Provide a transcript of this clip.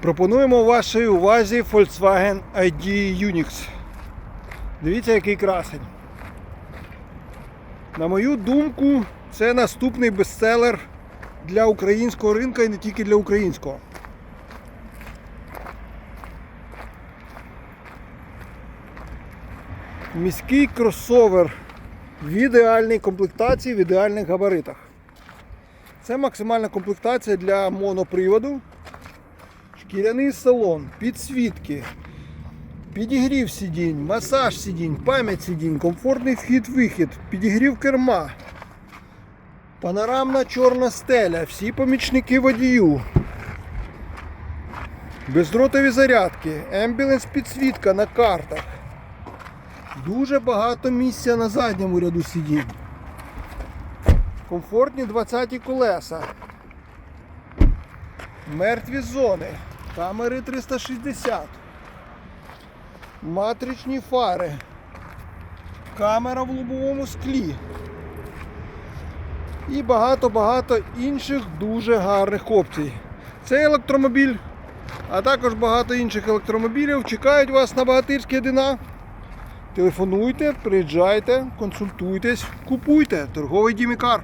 Пропонуємо вашій увазі Volkswagen ID Unix. Дивіться, який красень. На мою думку, це наступний бестселер для українського ринку і не тільки для українського. Міський кросовер в ідеальній комплектації, в ідеальних габаритах. Це максимальна комплектація для моноприводу. Шкіряний салон, підсвітки, підігрів сидінь, масаж сидінь, пам'ять сидінь, комфортний вхід-вихід, підігрів керма, панорамна чорна стеля, всі помічники водію, бездротові зарядки, ембіленс підсвітка на картах. Дуже багато місця на задньому ряду сидінь. Комфортні 20 колеса. Мертві зони. Камери 360. Матричні фари. Камера в лобовому склі. І багато-багато інших дуже гарних опцій. Цей електромобіль, а також багато інших електромобілів чекають вас на Багатирській 1А. Телефонуйте, приїжджайте, консультуйтесь, купуйте. Торговий Дімікар.